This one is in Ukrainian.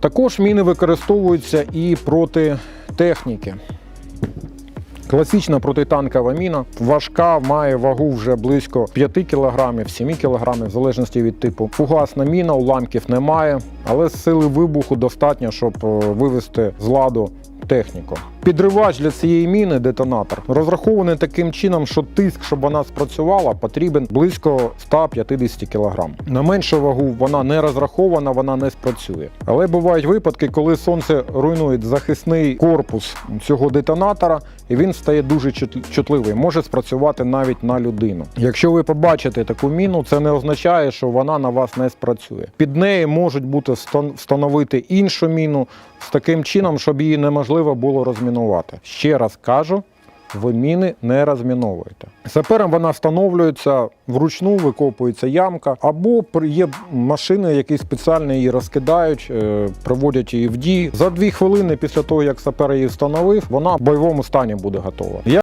Також міни використовуються і проти техніки. Класична протитанкова міна важка, має вагу вже близько 5 кг, 7 кг, в залежності від типу. Фугасна міна, уламків немає, але сили вибуху достатньо, щоб е, вивести з ладу техніку. Підривач для цієї міни детонатор розрахований таким чином, що тиск, щоб вона спрацювала, потрібен близько 150 кг. На меншу вагу вона не розрахована, вона не спрацює. Але бувають випадки, коли сонце руйнує захисний корпус цього детонатора, і він стає дуже чутливий, може спрацювати навіть на людину. Якщо ви побачите таку міну, це не означає, що вона на вас не спрацює. Під нею можуть бути встановити іншу міну з таким чином, щоб її неможливо було розмінувати. Ще раз кажу. Ви міни не розміновуєте. Сапером вона встановлюється вручну, викопується ямка, або є машини, які спеціально її розкидають, проводять її в дії. За дві хвилини після того, як сапер її встановив, вона в бойовому стані буде готова.